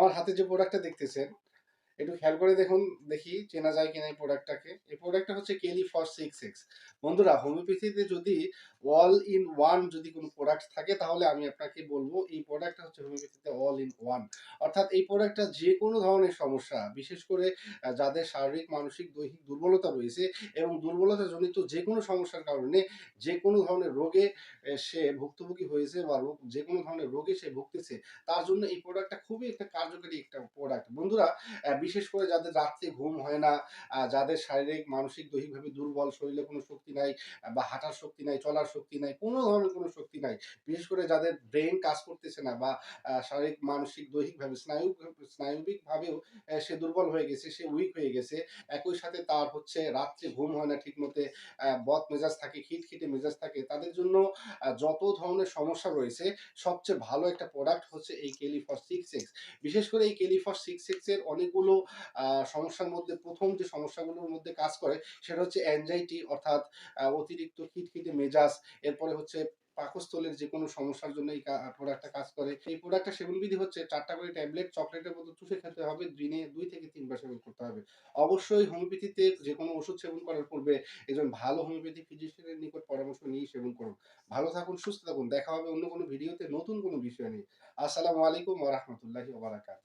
আমার হাতে যে প্রোডাক্টটা দেখতেছেন একটু খেয়াল করে দেখুন, দেখি চেনা যায় কিনা এই প্রোডাক্টটাকে এই প্রোডাক্টটা হচ্ছে কেলি ফর সিক্স এক্স বন্ধুরা, হোমিওপ্যাথিতে যদি অল ইন ওয়ান যদি কোনো প্রোডাক্ট থাকে, তাহলে আমি আপনাকে বলব, এই প্রোডাক্টটা হচ্ছে হোমিওপ্যাথিতে অল ইন ওয়ান অর্থাৎ এই প্রোডাক্টটা যে কোনো ধরনের সমস্যা, বিশেষ করে যাদের শারীরিক, মানসিক, দৈহিক দুর্বলতা রয়েছে এবং দুর্বলতা জনিত যে কোনো সমস্যার কারণে যে কোনো ধরনের রোগে সে ভুক্তভোগী হয়েছে বা রোগ যে কোনো ধরনের রোগে সে ভুগতেছে, তার জন্য এই প্রোডাক্টটা খুবই একটা কার্যকরী একটা প্রোডাক্ট বন্ধুরা বিশেষ করে যাদের রাত্রে ঘুম হয় না যাদের শারীরিক, মানসিক, দৈহিকভাবে দুর্বল, শরীরে কোনো শক্তি নাই, বা হাঁটার শক্তি নাই, চলার শক্তি নাই, কোনো ধরনের কোনো শক্তি নাই, বিশেষ করে যাদের ব্রেন কাজ করতেছে না, বা শারীরিক, মানসিক, দৈহিকভাবে স্নায়ু স্নায়ুবিকভাবেও সে দুর্বল হয়ে গেছে, সে উইক হয়ে গেছে, একই সাথে তার হচ্ছে রাত্রে ঘুম হয় না ঠিক মতে বদ মেজাজ থাকে, খিটখিটে মেজাজ থাকে, তাদের জন্য যত ধরনের সমস্যা রয়েছে, সবচেয়ে ভালো একটা প্রোডাক্ট হচ্ছে এই কেলিফর সিক্স এক্স বিশেষ করে এই কেলিফর সিক্স এক্সের অনেকগুলো সমস্যার মধ্যে, প্রথম যে সমস্যাগুলোর মধ্যে কাজ করে সেটা হচ্ছে অ্যাংজাইটি অর্থাৎ অতিরিক্ত খিটখিটে মেজাজ, এরপরে হচ্ছে পাকস্থলের যে কোনো সমস্যার জন্য এই প্রোডাক্টটা কাজ করে। এই প্রোডাক্টটা সেবনবিধি হচ্ছে চারটা করে ট্যাবলেট চকলেটের মতো চুষে খেতে হবে, দিনে দুই থেকে তিনবার সেবন করতে হবে। অবশ্যই হোমিওপ্যাথিতে যে কোনো ওষুধ সেবন করার পূর্বে একজন ভালো হোমিওপ্যাথি ফিজিশিয়ানের নিকট পরামর্শ নিয়ে সেবন করুন। ভালো থাকুন, সুস্থ থাকুন। দেখা হবে অন্য কোনো ভিডিওতে নতুন কোনো বিষয় নিয়ে। আসসালামু আলাইকুম ওয়া বারাকাতুহু।